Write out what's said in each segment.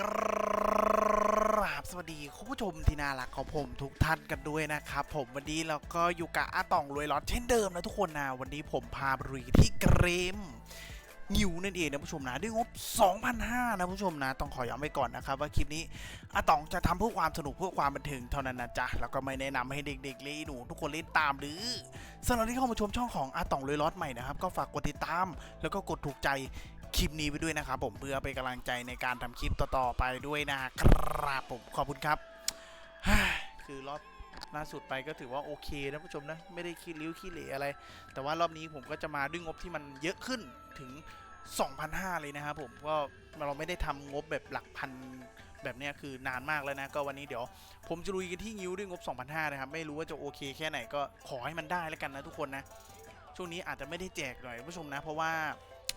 กราบสวัสดีคุณผู้ชมที่น่ารักของผมทุกท่านกันด้วยนะครับ ผมวันนี้เราก็อยู่กับอาตองรวยล็อตเช่นเดิมนะทุกคนนะ วันนี้ผมพาไปลุยที่เกรมนิวนั่นเองนะผู้ชมนะด้วยงบ 2,500 นะผู้ชมนะ ต้องขอย้ำไว้ก่อนนะครับ ว่าคลิปนี้อาตองจะทำเพื่อความสนุกเพื่อความบันเทิงเท่านั้นนะจ๊ะ แล้วก็ไม่แนะนำให้เด็กๆเล่นหนู ทุกคนเล่นตามหรือสำหรับที่เข้ามาชมช่องของอาตองรวยล็อตใหม่นะครับ ก็ฝากกดติดตาม แล้วก็กดถูกใจ คลิปนี้ไปด้วยนะครับผมเพื่อเป็นกำลังใจในการทำคลิปต่อๆไปด้วยนะครับผมขอบคุณครับ คือรอบล่าสุดไปก็ถือว่าโอเคนะผู้ชมนะ ไม่ได้คิดริ้วขี้เหร่อะไร แต่ว่ารอบนี้ผมก็จะมาด้วยงบที่มันเยอะขึ้นถึง 2,500 เลยนะครับผมก็เราไม่ได้ทำงบแบบหลักพันแบบนี้คือนานมากแล้วนะ ก็วันนี้เดี๋ยว ผมจะลุยกันที่งิ้วด้วยงบ 2,500 นะครับ ไม่รู้ว่าจะโอเคแค่ไหนก็ขอให้มันได้แล้วกันนะทุกคนนะ ช่วงนี้อาจจะไม่ได้แจกหน่อยผู้ชมนะ เพราะว่า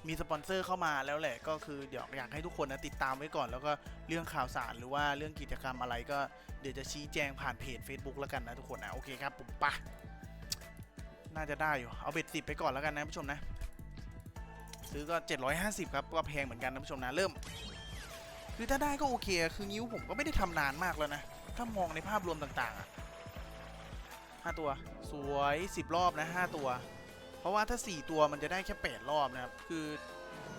มีสปอนเซอร์เข้ามาแล้วแหละ ก็คือเดี๋ยวอยากให้ทุกคนนะติดตามไว้ก่อน แล้วก็เรื่องข่าวสารหรือว่าเรื่องกิจกรรมอะไรก็เดี๋ยวจะชี้แจงผ่านเพจ Facebook แล้วกันนะทุกคนนะโอเคครับผมปะน่าจะได้อยู่ เอาเบ็ดสิบไปก่อนแล้วกันนะผู้ชมนะ ซื้อก็ 750 ครับก็แพงเหมือนกันนะผู้ชมนะเริ่ม คือถ้าได้ก็โอเค คือนิ้วผมก็ไม่ได้ทำนานมากแล้วนะ ถ้ามองในภาพรวมต่างๆอะห้าตัว สวย 10 รอบนะ 5 ตัว เพราะว่าถ้า 4 ตัวมันจะได้แค่ 8 รอบนะครับ คือ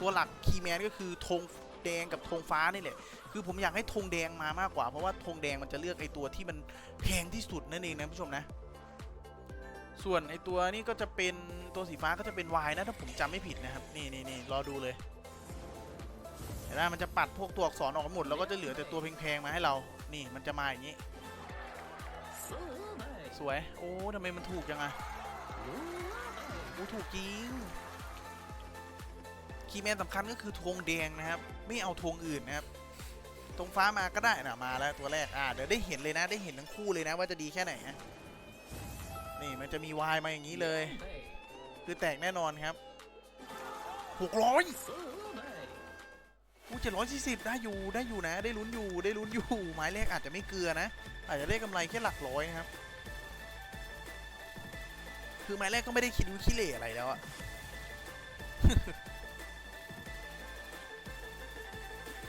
ตัวหลักคีย์แมนก็คือธงแดงกับธงฟ้านี่แหละ คือผมอยากให้ธงแดงมามากกว่า เพราะว่าธงแดงมันจะเลือกไอตัวที่มันแพงที่สุดนั่นเองนะผู้ชมนะ ส่วนไอตัวนี้ก็จะเป็นตัวสีฟ้าก็จะเป็นวายนะถ้าผมจำไม่ผิดนะครับ นี่นี่นี่รอดูเลยเห็นไหมมันจะปัดพวกตัวอักษรออกหมดแล้วก็จะเหลือแต่ตัวแพงๆมาให้เรา นี่มันจะมาอย่างนี้ สวย โอ้ทำไมมันถูกจังอะ โอ้ถูกจริงคีย์แมนสำคัญก็คือธงแดงนะครับ ไม่เอาธงอื่นนะครับธงฟ้ามาก็ได้นะมาแล้วตัวแรกอ่าเดี๋ยวได้เห็นเลยนะได้เห็นทั้งคู่เลยนะว่าจะดีแค่ไหนนะนี่มันจะมีวายมาอย่างนี้เลย คือแตกแน่นอนครับหกร้อยอู้เจ็ดร้อยสี่สิบได้อยู่ได้อยู่นะ ได้ลุ้นอยู่ได้ลุ้นอยู่ หมายเลขอาจจะไม่เกลือนะ อาจจะได้กำไรแค่หลักร้อยนะครับ คือหมายเลขก็ไม่ได้คิดวิคิเลอะไรแล้วอะ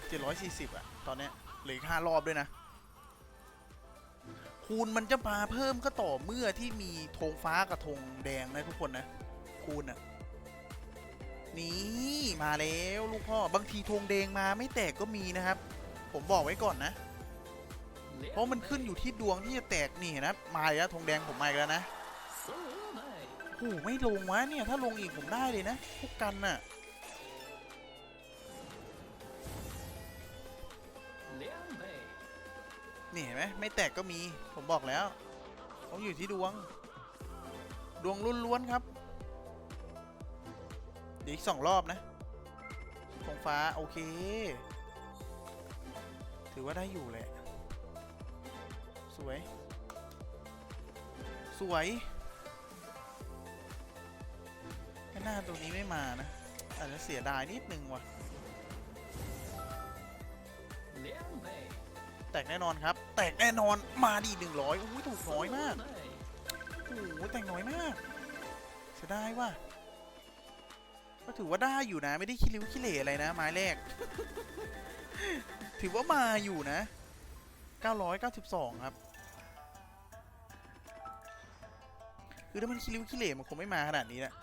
เจ็ดร้อยสี่สิบอะตอนเนี้ยเหลืออกห้ารอบด้วยนะ คูณมันจะมาเพิ่มก็ต่อเมื่อที่มีธงฟ้ากับธงแดงนะทุกคนนะ คูณอะนี่มาแล้วลูกพ่อบางทีธงแดงมาไม่แตกก็มีนะครับ ผมบอกไว้ก่อนนะ เพราะมันขึ้นอยู่ที่ดวงที่จะแตกนี่นะมาแล้วธงแดงผมมาอีกแล้วนะ หไม่ลงวะเนี่ย ถ้าลงอีกผมได้เลยนะ พวกกันน่ะนี่เห็นไหมไม่แตกก็มี ผมบอกแล้วเขาอยู่ที่ดวง ดวงล้วนๆครับเดี๋ยวอีกสองรอบนะธงฟ้า โอเค ถือว่าได้อยู่แหละ สวย สวย หน้าตรงนี้ไม่มานะ อาจจะเสียดายนิดนึงว่ะแตกแน่นอนครับ แตกแน่นอนมาดีหนึ่งร้อยอุ้ยถูกน้อยมากโอ้โหแต่งน้อยมากเสียดายว่ะก็ถือว่าได้อยู่นะ ไม่ได้คิริ้วขี้เหร่อะไรนะ ไม้แรก ถือว่ามาอยู่นะ 992 ครับ คือถ้ามันคิริ้วขี้เหร่มันคงไม่มาขนาดนี้นะ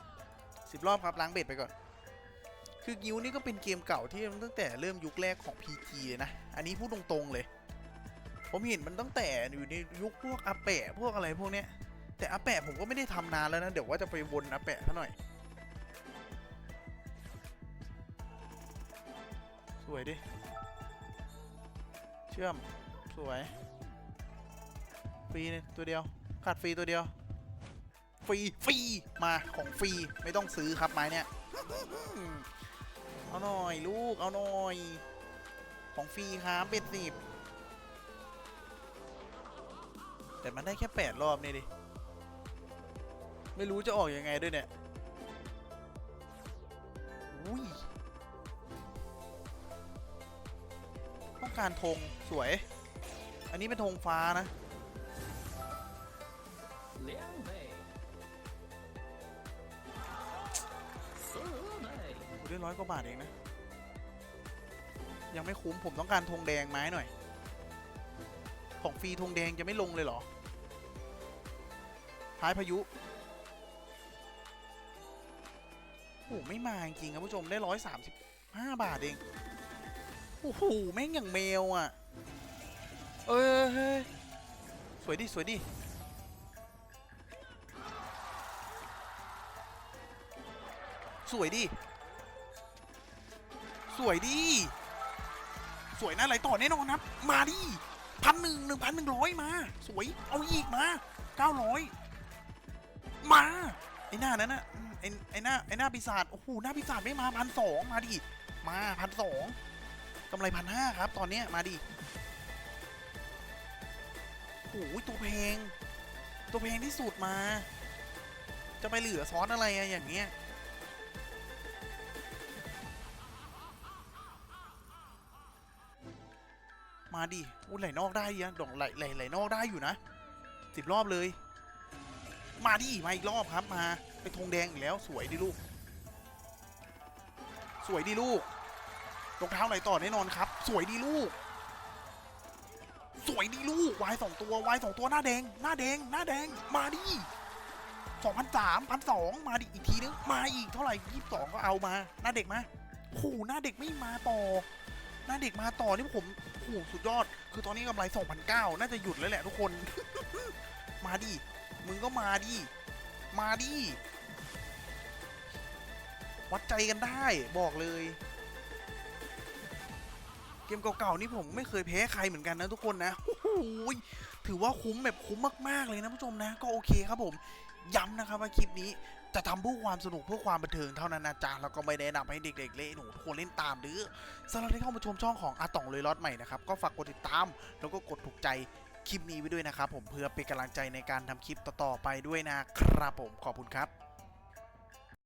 สิบรอบครับล้างเบ็ดไปก่อน คือกิวนี่ก็เป็นเกมเก่าที่ตั้งแต่เริ่มยุคแรกของ PG เลยนะ อันนี้พูดตรงๆเลย ผมเห็นมันตั้งแต่อยู่ในยุคพวกอาแปะพวกอะไรพวกเนี้ย แต่อาแปะผมก็ไม่ได้ทำนานแล้วนะ เดี๋ยวว่าจะไปวนอาแปะซะหน่อย สวยดิ เชื่อมสวย ฟรีตัวเดียวขาดฟรีตัวเดียว ฟรีฟรีมาของฟรีไม่ต้องซื้อครับไม้เนี่ยเอาหน่อยลูกเอาหน่อย ของฟรีครับเป็นสิบแต่มันได้แค่แปดรอบนี่ดิไม่รู้จะออกยังไงด้วยเนี่ยอุ้ยต้องการธงสวย อันนี้เป็นธงฟ้านะ ได้ร้อยกว่าบาทเองนะ ยังไม่คุ้มผมต้องการธงแดงไม้หน่อย ของฟรีธงแดงจะไม่ลงเลยเหรอ ท้ายพายุโอ้โหไม่มาจริงๆครับผู้ชมได้ร้อยสามสิบห้าบาทเองโอ้โหแม่งอย่างแมวอะ เออเฮ้ยสวยดิสวยดิสวยดิ วยดิสวยนะไหลต่อแน่นอนครับ มาดิพันหนึ่งหนึ่งพันหนึ่งร้อยมา สวย เอาอีกมาเก้าร้อยมา ไอ้หน้านั้นนะไอ้ไอ้หน้าไอ้หน้าปีศาจโอ้โหหน้าปีศาจไม่มาพันสองมาดิมาพันสองกำไรพันห้าครับ ตอนเนี้ยมาดิโอ้โหตัวเพลง ตัวเพลงที่สุดมา จะไปเหลือซ้อสอะไรอะอย่างเงี้ย ดิอุ้ยไหลนอกได้ยังดอกไหลไหลไหลนอกได้อยู่นะสิบรอบเลย มาดิมาอีกรอบครับมาไปธงแดงอีกแล้วสวยดิลูก สวยดีลูกรองเท้าไหลต่อแน่นอนครับ สวยดีลูก สวยดีลูกวายสองตัววายสองตัวหน้าแดง หน้าแดง หน้าแดงมาดิสองพันสามพันสองมาดิอีกทีนึงมาอีกเท่าไหร่ยี่สิบสองก็เอามา หน้าเด็กมาโหหน้าเด็กไม่มาต่อ หน้าเด็กมาต่อนี่ผมโอ้โหสุดยอด คือตอนนี้กำไร2,009น่าจะหยุดแล้วแหละทุกคน มาดิ มึงก็มาดิ มาดิ วัดใจกันได้บอกเลย เกมเก่าๆนี่ผมไม่เคยแพ้ใครเหมือนกันนะทุกคนนะโอ้โหถือว่าคุ้มแบบคุ้มมากๆเลยนะผู้ชมนะ ก็โอเคครับผมย้ำนะครับว่าคลิปนี้ จะทำเพื่อความสนุกเพื่อความบันเทิงเท่านั้นนะจ๊ะแล้วก็ไม่แนะนำให้เด็กๆเล่นหนูควรเล่นตามหรือสำหรับที่เข้ามาชมช่องของอาต่องเลยลอดใหม่นะครับก็ฝากกดติดตาม แล้วก็กดถูกใจคลิปนี้ไว้ด้วยนะครับผมเพื่อเป็นกำลังใจในการทำคลิปต่อๆไปด้วยนะครับผมขอบคุณครับ